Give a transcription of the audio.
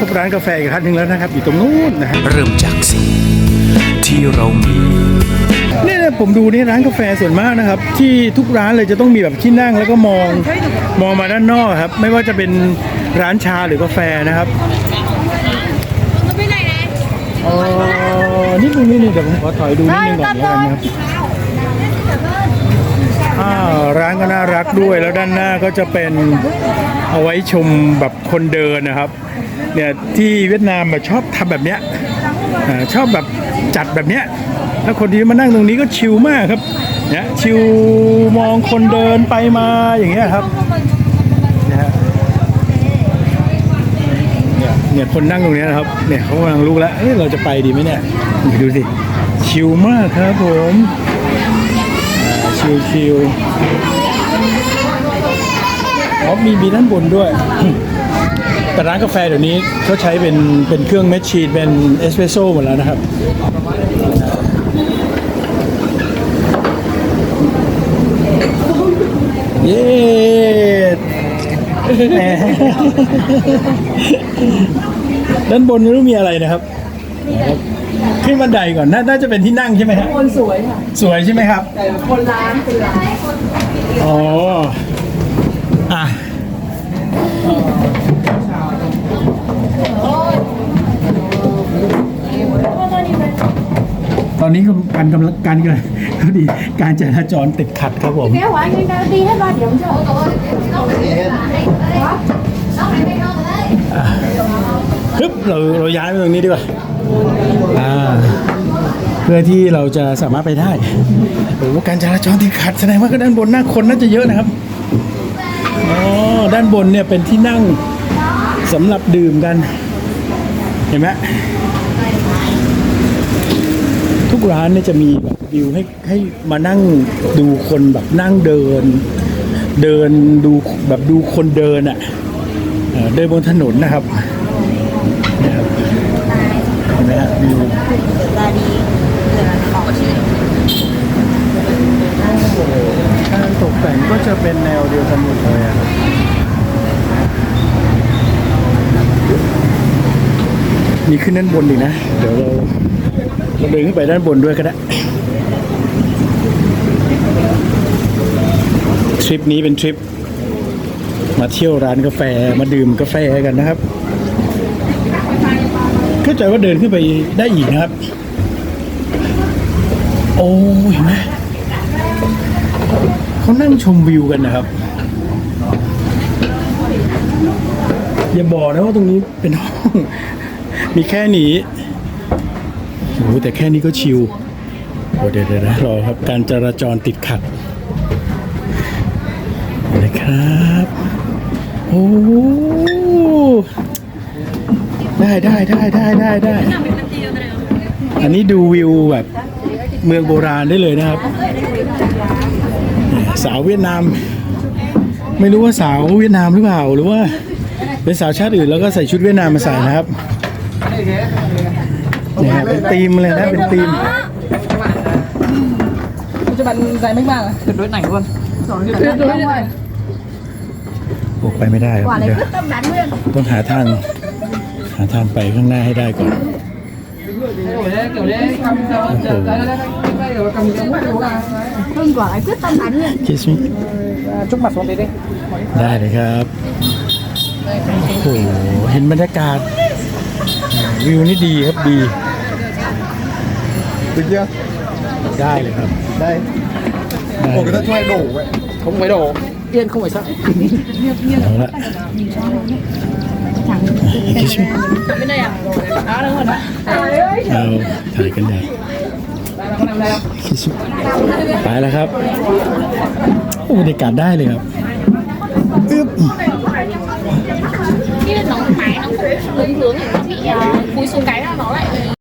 พบร้านกาแฟอีกร้านหนึ่งแล้วนะครับ อยู่ตรงนู้นนะฮะเริ่มจากสิ่งที่เรามีเนี่ยนะผมดูนี่ร้านกาแฟส่วนมากนะครับ ที่ทุกร้านเลยจะต้องมีแบบที่นั่งแล้วก็มองมองมาด้านนอกครับ ไม่ว่าจะเป็นร้านชาหรือกาแฟนะครับอ๋อนี่ตรงนี้นี่เดี๋ยวผมขอถอยดูนิดนึงก่อนแล้วกันนะครับ อ่าร้านก็น่ารักด้วยแล้วด้านหน้าก็จะเป็นเอาไว้ชมแบบคนเดินนะครับ เนี่ยที่เวียดนามแบบชอบทำแบบเนี้ยอ่าชอบแบบจัดแบบเนี้ยถ้าคนที่มานั่งตรงนี้ก็ชิลมากครับเนี่ยชิลมองคนเดินไปมาอย่างเงี้ยครับเนี่ยเนี่ยคนนั่งตรงนี้นะครับ เนี่ยเขากำลังรู้แล้ว เอ้เราจะไปดีไหมเนี่ย ดูสิ ชิลมากครับผม ชิวชิวๆอ๋อมีมีด้านบนด้วย แต่ร้านกาแฟเดี๋ยวนี้เขาใช้เป็นเป็นเครื่องแมชชีนเป็นเอสเปรสโซ่หมดแล้วนะครับเย้ด้านบนไม่รู้มีอะไรนะครับ ขึ้นบันไดก่อนน่าน่าจะเป็นที่นั่งใช่ไหมครับคนสวยค่ะ สวยใช่ไหมครับ แต่คนร้านเป็นร้านอ๋ออะตอนนี้ก็การกำลังการกันพอดีการจราจรติดขัดครับผม kéo quả như nào đi hết ba điểm cho ปึ๊บเราเราย้ายไปตรงนี้ดีกว่า อ่าเพื่อที่เราจะสามารถไปได้โอ้โหการจราจรติดขัดแสดงว่าก็ด้านบนหน้าคนน่าจะเยอะนะครับอ๋อด้านบนเนี่ยเป็นที่นั่งสำหรับดื่มกัน เห็นไหมทุกร้านเนี่ยจะมีแบบวิวให้ให้มานั่งดูคนแบบนั่งเดิน เดินดูแบบดูคนเดินอะ่ะเดินบนถนนนะครับเนี่ยครับเห็นไหมฮะ วิวการตกแต่งก็จะเป็นแนวเดียวกันหมดเลยอะครับมีขึ้นด้านบนอีกนะ เดี๋ยวเราเราเดินขึ้นไปด้านบนด้วยก็ได้ ทริปนี้เป็นทริป มาเที่ยวร้านกาแฟมาดื่มกาแฟกันนะครับ เข้าใจว่าเดินขึ้นไปได้อีกนะครับ โอ้เห็นไหมเขานั่งชมวิวกันนะครับ อย่าบอกนะว่าตรงนี้เป็นห้อง มีแค่นี้โอ้แต่แค่นี้ก็ชิลโอ้เดี๋ยวเดี๋ยวนะรอครับการจราจรติดขัดนะครับ โอ้ ได้ได้ได้ได้ได้ได้ อันนี้ดูวิวแบบเมืองโบราณได้เลยนะครับเนี่ยสาวเวียดนาม ไม่รู้ว่าสาวเวียดนามหรือเปล่า หรือว่าเป็นสาวชาติอื่นแล้วก็ใส่ชุดเวียดนามมาใส่นะครับเนี่ยเป็นธีมเลยนะเป็นธีมปัจจุบันใจไม่มากอะจุดด้วยไหนก่อนจุดด้วยไหนโอ้ไปไม่ได้ครับ quả เดี๋ยว này quyết tâm bán nguyên ต้องหาทางหาทางไปข้างหน้าให้ได้ก่อนโอ้โหคิสมิได้เลยครับโอ้โหเห็นบรรยากาศ วิวนี่ดีครับดีเป็เยอะได้เลยครับ ได้ผมก็ต้องช่วยโดไว้ผมไม่โดเอียนเข้าไปซะเอาละ ไม่ได้อย่างนี้เราถ่ายกันได้คิสุไปแล้วครับโอ้บรรยากาศได้เลยครับอึ๊บนี่น้องไม้น้องเหลืองๆที่คุยสูงไก่แล้วน้องเลย